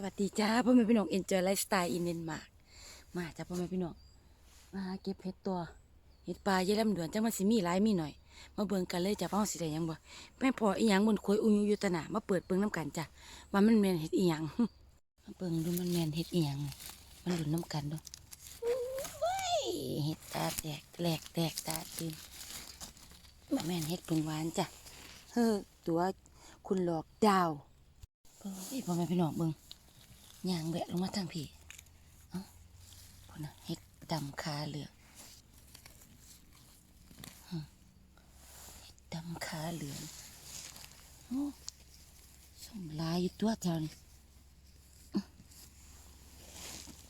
สวัสดีจ้าพ่อแม่พี่น้อง Enjoy Lifestyle in Denmark มาจ้าพ่อแม่พี่น้องมาเก็บเห็ดตัวเห็ดปลาเยลำดวนจังมันสิมีหลายมีหน่อย มาเบิ่งกันเลยจ้าพ่อสิได้ยังบ่แม่พออีหยังบนคุยอุยยู่ตนามาเปิดเบิ่งน้ำกันจ้ะว่ามันแม่นเห็ดอีหยังมาเบิ่งดูมันแม่นเห็ดอีหยังมันหลุนน้ำกันด้วยเห็ดตาแตกแหลกแตกตาตื่นมาแม่นเห็ดพึ่งหวานจ้ะเฮ้อตัวคุณหลอกดาวเฮ้ยพ่อแม่พี่น้องเบิ่ง ย่างแวะลงมาทางพี่เอ้าพนนะเฮ็ดดำคาเหลืองเฮ็ดดำคาเหลืองโอ้ส่งลายอยู่ตัวเจ้านี้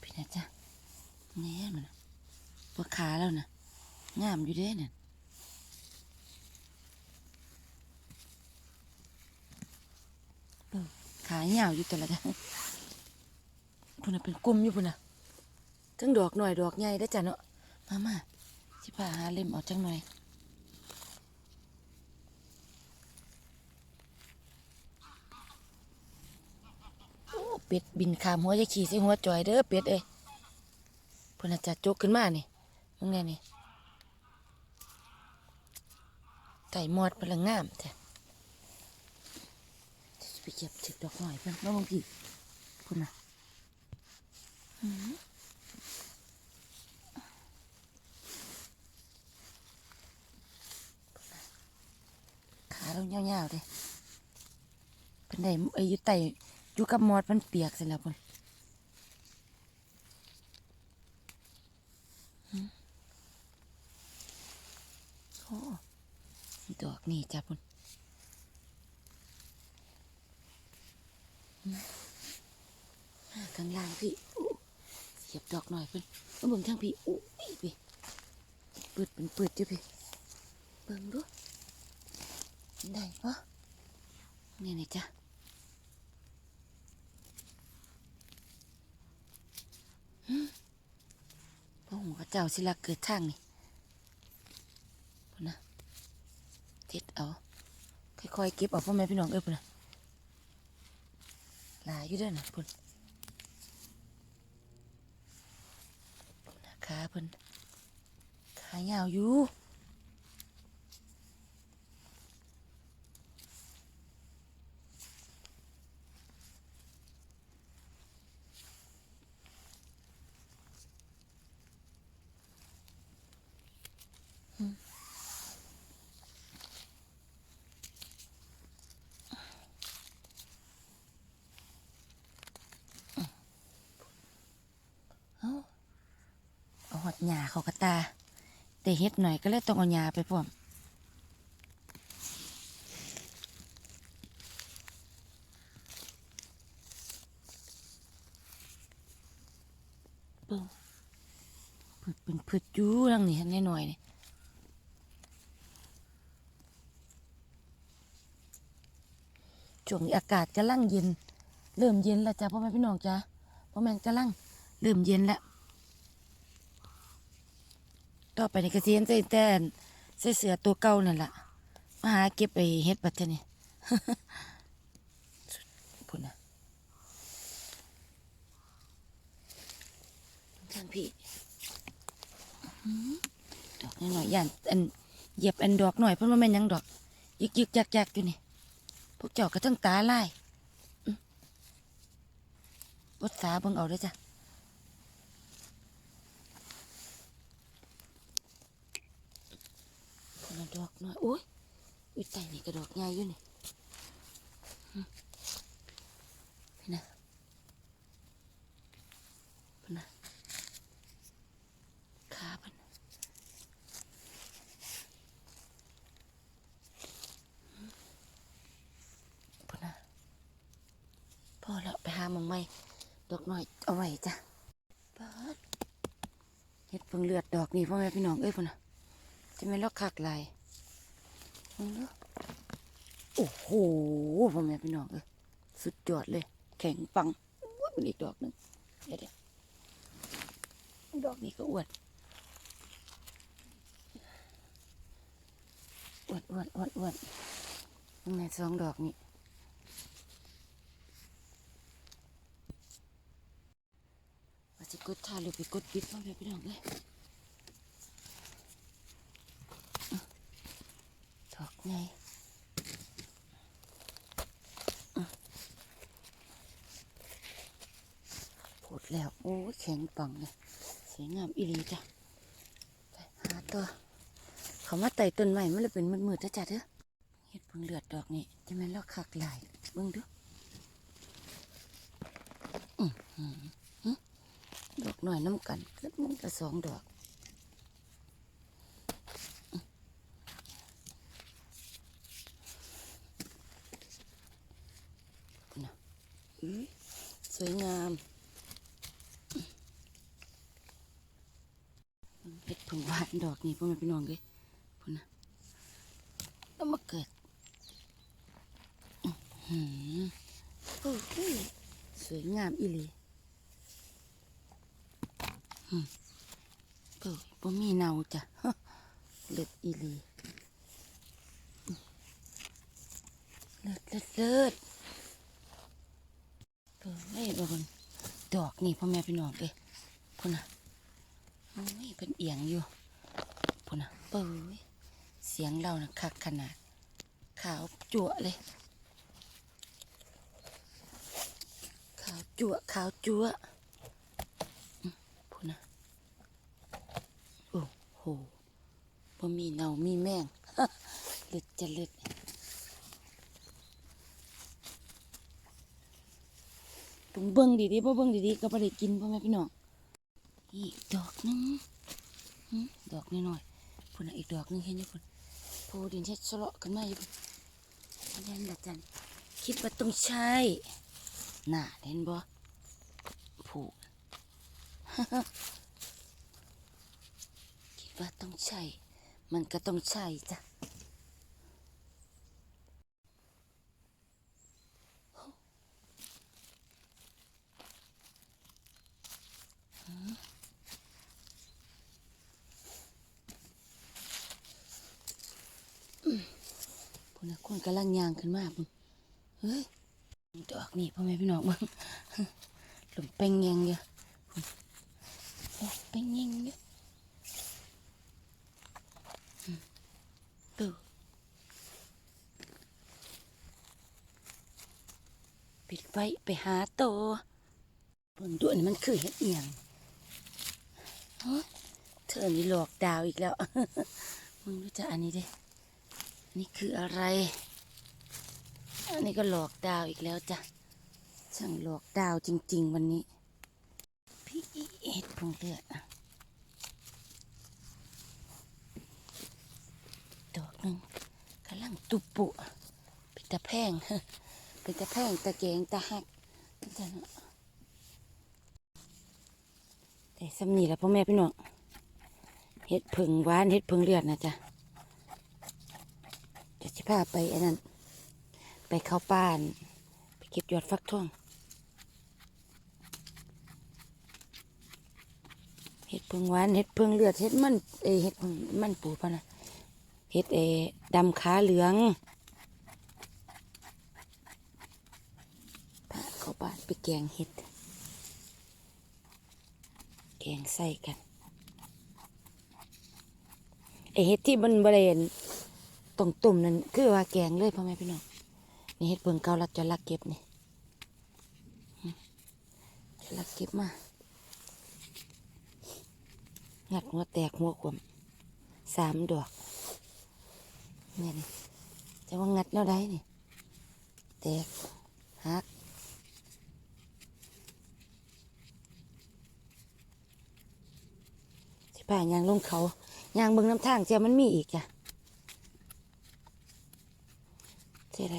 พี่นะจ๊ะแน่มันนะตัวขาแล้วนะงามอยู่เด้เนี่ยขาเหยาวอยู่แต่ละจ้ะ พุ่นน่ะเป็นกลุ่มอยู่พุ่นน่ะทั้งดอกหน่อยดอกใหญ่ได้จ้ะเนาะมามาสิพาหาเล่มออกจังหน่อยโอ้เป็ดบินขามหัวจะขี่ใส่หัวจอยเด้อเป็ดเอ้ยพุ่นน่ะจะจกขึ้นมานี่มึงไงนี่ไก่มอดพลังงามแท้จะไปเก็บถึกดอกหน่อยเพื่อนแล้วบางทีคุณน่ะ ขาเราเงาวๆเลยเป็นไดไอ้ยุไตอยู่กับมอดมันเปียกเสร็จแล้วพ่นโอ้ดอกนี่จ้ะพ่นข้างล่างพี่ อู้เสียบดอกหน่อยเพิ่นมาเบิ่งทางพี่อู้ยพี่เปิดเป็นเปิดอยู่พี่เบิ่งดูได้ปะนี่นี่จ้ะพ่อหัวเจ้าสิละเกิดทางนี่พนะเท็ดเอาค่อยๆเก็บเอาพ่อแม่พี่น้องเอ้ยพุ่นนะลายอยู่ด้วยนะพุ่น ขา เพิ่นขายาวอยู่ หญ้าเขากระตา แต่เฮ็ดหน่อยก็เลยต้องเอาหญ้าไปพร้อมเบิ่งพืชเป็นพืชอยู่ทางนี้ทางนี้หน่อยนี่ช่วงนี้อากาศกำลังเย็น เริ่มเย็นแล้วจ้ะพ่อแม่พี่น้องจ้ะพ่อแม่กำลังเริ่มเย็นแล้ว ต่อไปในกระเซียนใส่แต่นใส่เสือตัวเก่านั่นแหละมาหาเก็บไปเฮ็ดบัดเทอนี่พุ่นนะท่านพี่อื้อหือดอกน้อยๆย่านอันเหยียบอันดอกหน่อยเพราะว่าแม่นหยังดอก ยึกยึกยักยักอยู่นี่พวกเจ้าก็ต้องตาลายอื้อวัดสาเบิ่งเอาเด้อจ้ะ คนละดอกน้อยโอ้ย อุ้ยไตนี่กระดอกใหญ่อยู่นี่พี่นะพี่นะขาพันน่ะพี่นะพอแล้วไปหามองใหม่ดอกหน้อยเอาไว้จ้ะปาดเฮ็ดเพิ่งเลือดดอกนี่พ่อแม่พี่น้องเอ้ยพุ่นนะจะไม่ลอกคักลาย มึงเนอโอ้โหพ่อแม่พี่น้องเอ้ยสุดยอดเลย แข็งปังอุ้ยเป็นอีกดอกหนึ่งเดี๋ยวเดี๋ยวดอกนี้ก็อวดอวดอวดอวดอวดยังไงสองดอกนี้สิกดถ่าหรือไปกดปิดพ่อแมาพี่น้องเลยอะ ดอกไงอะผดแล้ว โอ้แข็งปังเลยสวยงามอีหลีจ้ะไปหาตัว เขามาไต่ต้นไม้มันเลยเป็นมืดๆจ้ะจ้ะเด้อเฮ็ดเพิ่งเลือดดอกนี่ที่มันลอกคักหลายเบิ่งดูอื้อหือหึดอกหน่อยน้ำกันก็มันก็สองดอกอื้อพุ่นน่ะอื้อ สวยงามเฮ็ดเพิ่งหวานดอกนี่พ่อแม่พี่น้องเลยพุ่นะแล้วมาเกิดอื้อหือโอ้โหสวยงามอีหลีอืมเปิดบ่มีเนาจ้ะเลิศอีหลีเลิศเลิศเลิศ เปิดไม่บ่คนดอกนี่พ่อแม่พี่น้องเลยพุ่นน่ะโอ้ยเป็นเอียงอยู่พุ่นน่ะเปิดเสียงเรานะคักขนาด ขาวจั่วเลย ขาวจั่วขาวจั่วพูดนะโอ้โหบ่มีเนามีแมงเลึดจะเลึด ต้องเบิ่งดีๆบ่เบิ่งดีๆก็บ่ได้กินพ่อแม่พี่น้องอีกดอกหนึงดอกน้อยๆพุ่นน่ะอีกดอกหนึงเห็นอยู่พุ่นโพดินเช็ดสละกันมาอยู่อันนั้นละจันคิดว่าต้องใช่น่าเห็นบ่ผูคิดว่าต้องใช่มันก็ต้องใช่จ้ะ นะคนกำลังยางขึ้นมาพุ่นเฮ้ยดอกนี่พ่อแม่พี่น้องเบ้างหลุมเป่งแยงเยอะพุ่นโอ้เป่งแยงเยอะอืมเปิดไว้ไปหาโตบิ่งด้วนี่มันคือเห็ดเอียงเฮ้ยเธอนี่หลอกดาวอีกแล้ว มึงรู้จักอันนี้ดิ นี่คืออะไร อันนี้ก็หลอกดาวอีกแล้วจ้ะ ช่างหลอกดาวจริง ๆ วันนี้ พี่เอ็ดพงเลือดอะดอกหนึ่งกำลังตุปุเป็นตะแพงเป็นตะแพงตะเกงตะหักจ้ะเนาะแต่สำนีแล้วพ่อแม่พี่น้องเห็ดผึ่งหวานเห็ดผึ่งเลือดนะจ๊ะ เดี๋ยวจะพาไปอันนั้น ไปเข้าป่าน ไปเก็บยอดฟักทองเห็ดเพิงหวานเห็ดเพิงเลือดเห็ดมันเอเห็ดเพิงมันปูพะนะเห็ดเอดำขาเหลืองพาเข้าบ้านไปแกงเห็ด แกงใส่กันไอเห็ดที่มันบริเวณ ตรงตุ่มนั่นคือว่าแกงเลยพ่อแม่พี่น้องนี่เห็ดเบิ่งเกาลัดจะลักเก็บนี่จะลักเก็บมางัดหัวแตกหัวขวมสามดอกแม่นจะว่างัดแนวใดนี่แตกหักสิผ่านยางลงเขายางเบิ่งน้ำทางเจ้ามันมีอีกจ้ะ ใช่ไร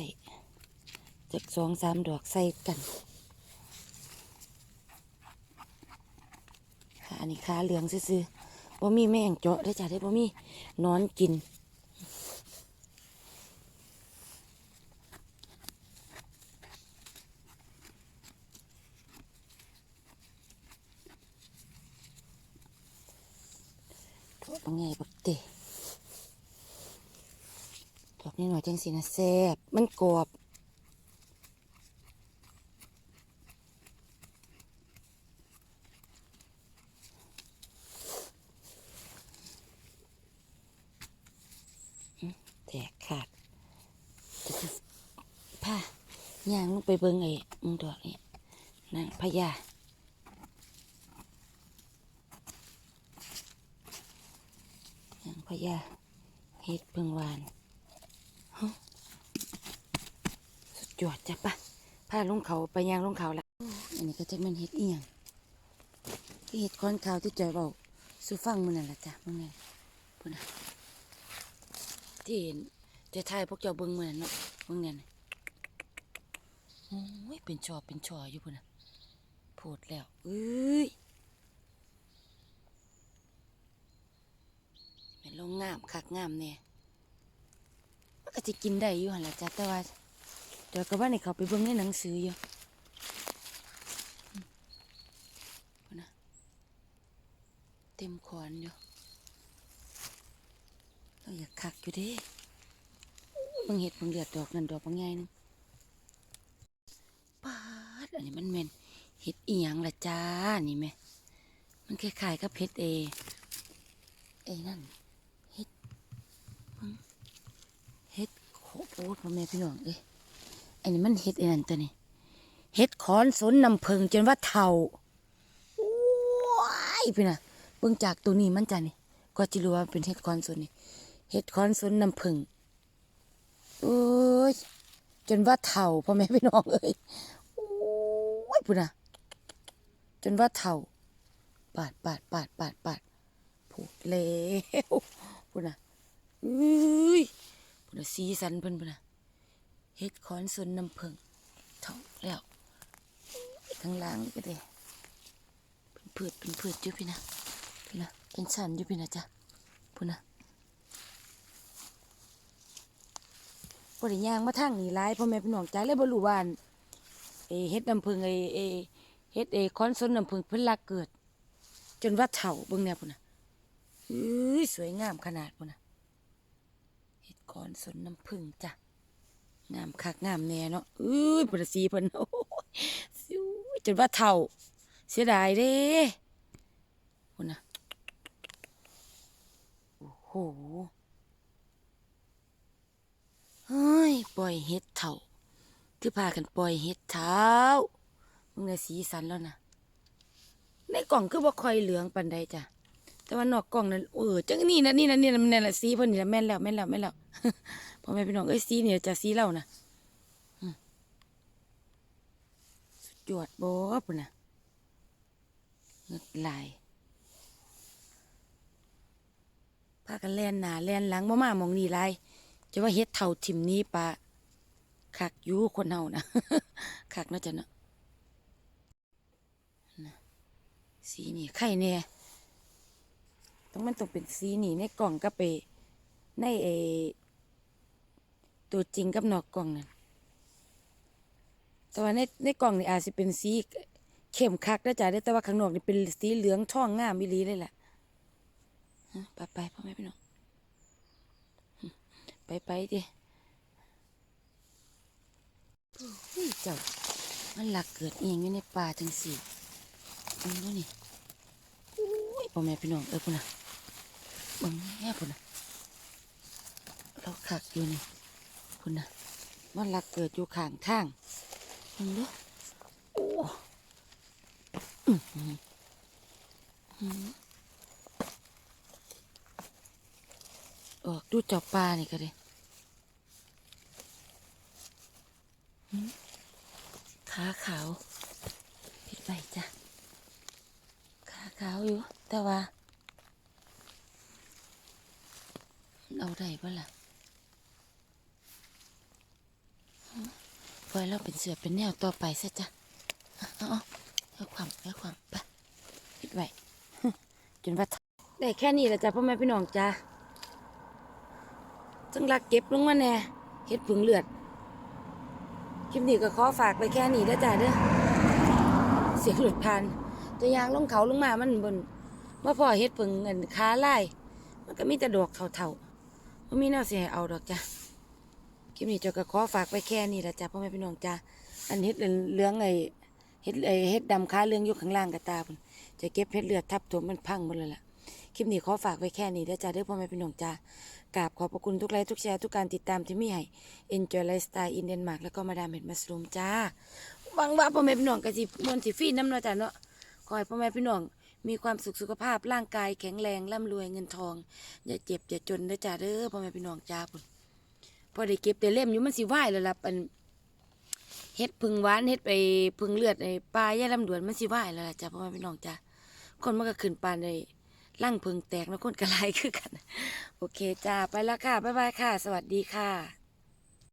จาก สองสามดอกใส่กันขาอันนี้ขาเหลืองซื่อๆบ่มีแมงเจาะได้จ้ะได้บ่มีนอนกินถอดบังไงบักเตะดอกนี้หน่อยจังสินะแซ่บมันกรอบ ย่างลงไป เบิ่งไอ้มึงดอกนี่นางพญาย่างพญาเฮ็ดเพิ่งวานสุดยอดจ้ะปะพาลงเขาไปย่างลงเขาละอันนี้ก็จะเป็นเฮ็ดเอียงเฮ็ดค้อนขาวที่จอยเบาสู่ฟังมันนั่นละจ้ะมึงไงพุ่นะที่เห็นจะทายพวกเจ้าเบิ่งเมือนเนาะมึงเนี่ยน่ะโอ้ยเป็นชอเป็นชออยู่พุ่นนะโพดแล้วเอ้ยแม่นลงงามคักงามแน่มันก็จะกินได้อยู่หันละจ้ะแต่ว่าเดี๋ยวก็ว่าในเขาไปเบิ่งในหนังสืออยู่นะเต็มขอนอยู่เราอยากคักอยู่เด้มึงเห็ดมึงเลือดดอกนั่นดอกบางไงนึง อันนี้มันแม่นเห็ดอีหยังละจ้า นี่แม่มันคล้ายๆกับเห็ดเอเอนั่นเห็ดเห็ดโคโอ๊ตพ่อแม่พี่น้องเอ้ยอันนี้มันเห็ดไอ้นั่นตัวนี้เห็ดขอนสนนำเพิงจนว่าเท่าว้ายพี่นะเบิ่งจากตัวนี้มันจ้ะนี่ ก็จะรู้ว่าเป็นเห็ดขอนสนนี่เห็ดขอนสนนำเพิงโอ้ยจนว่าเท่าพ่อแม่พี่น้องเอ้ย ยพุ่นนะจนว่าเท่า ปาดปาดปาดปาดปาดผูกแล้วพุ่นนะอุ้ยพุ่นนะสีสันเพิ่นพุ่นนะเฮ็ดคอนสนน้ำผึ้งเท่าแล้วข้างล่างนี่ก็ได้เป็นพืชเป็นพืชอยู่พี่นะพี่นะเป็นสันอยู่พี่นะจ๊ะพุ่นน่ะบ่ได้ย่างมาทางนี่หลายพ่อแม่พี่น้องใจเลยบ่รู้ว่าอั่น เอเฮ็ดน้ำผึ้งไอเอเฮ็ดเอคอนสนน้ำผึ้งเพิ่นลักเกิด จนว่าเฒ่าเบิ่งแน่พุ่นน่ะอื้ยสวยงามขนาดพุ่นน่ะเฮ็ดคอนสนน้ำผึ้งจ้ะงามคักงามแน่เนาะอื้ยพุ่นน่ะสีเพิ่นโอ้ยจนว่าเฒ่าเสียดายเด้พุ่นน่ะโอ้โหเฮ้ยปล่อยเห็ดเถ่า คือพากันปล่อยเห็ดเท้ามึงในสีสันแล้วนะในกล่องคือบ่ค่อยเหลืองปันใดจ้ะแต่ว่านอกกล่องนั้นเออจังนี่นะนี่นะนี่นะมันนั่นละสีเพิ่นนี่ละแม่นแล้วแม่นแล้วแม่นแล้วพ่อแม่พี่น้องเอ้ยสีนี่จะสีเหล่านะสุดยอดบ่ปุ่นน่ะเงึดลายพากันแล่นหน้าแล่นหลังบ่มามองนี่ลายจะว่าเฮ็ดเท่าทิมนี้ปะ คักอยู่คนเฮานะคักเนาะจ้ะเนาะนะสีนี่ไข่แน่ต้องมันต้องเป็นสีนี่ในกล่องก็ไปในเอตัวจริงกับนอกกล่องนั่นแต่ว่าในในกล่องนี่อาจสิเป็นสีเข้มคักนะจ๊ะเด้แต่ว่าข้างนอกนี่เป็นสีเหลืองทองงามอีหลีเลยแหละฮะไปไปพ่อแม่พี่น้องไปไปดิ เจ้า มันหลักเกิดเองอยู่ในป่าจังสี่เบิ่งดูนี่อุ้ยพ่อแม่พี่น้องเอ้ยพุ่นน่ะเบิ่งแม่พุ่นน่ะเราขักอยู่นี่พุ่นน่ะมันหลักเกิดอยู่ข้างทางเบิ่งดูโอ้อื้อหือออกดูเจับปลานี่ก็ได้ ขาขาวปิดไปจ้ะขาขาวอยู่ แต่ว่า เอาได้ปะล่ะฮะปล่อยเราเป็นเสือเป็นแนวต่อไปซะจ้ะเอาเอาเอาความเอาความไปปิดไว้จนว่าได้แค่นี้แหละจ้ะพ่อแม่พี่น้องจ้ะจังลักเก็บลงมาแน่เฮ็ดผึ่งเลือด คลิปนี้ก็ขอฝากไปแค่นี้เด้อจ้าเด้อเสียงหลุดพันจะยางลงเขาลงมามันบนว่าพ่อเฮ็ดเพิ่งเงินค้าไล่มันก็มีแต่ดอกเท่าๆมันมีแนวเสียเอาดอกจ้ะคลิปนี้จ้าก็ขอฝากไปแค่นี้ละจ้ะพ่อแม่พี่น้องจ้าอันเฮ็ดเหลืองไอ้เฮ็ดไอ้เฮ็ดดำค้าเหลืองอยู่ข้างล่างกับตาพุ่นจะเก็บเฮ็ดเลือดทับถมมันพังหมดเลยล่ะ คลิปนี้ขอฝากไว้แค่นี้เด้อจ้าเด้อพ่อแม่พี่น้องจ้ากราบขอบพระคุณทุกไลค์ทุกแชร์ทุกการติดตามที่มีให้ Enjoy Lifestyle in Denmark แล้วก็มาดามเห็ดมัสรูมจ้าหวังว่าพ่อแม่พี่น้องก็สิมวนสิฟีน้ำเนาะจ้าเนาะขอให้พ่อแม่พี่น้องมีความสุขสุขภาพร่างกายแข็งแรงร่ำรวยเงินทอง อย่าเจ็บอย่าจนเด้อจ้าเด้อพ่อแม่พี่น้องจ้าพุ่นพอได้เก็บได้เล่มอยู่มันสิไหวแล้วล่ะปันเฮ็ดพึ่งหวานเฮ็ดไปพึ่งเลือดไอ้ปลาย่ลำดวนมันสิไหวแล้วล่ะจ้าพ่อแม่พี่น้องจ้าคนมันก็ขึ้นปาน ได้ร่างพึงแตกแล้วคนกระไรคือกัน โอเคจ้าไปแล้วค่ะ บ๊ายบายค่ะ สวัสดีค่ะ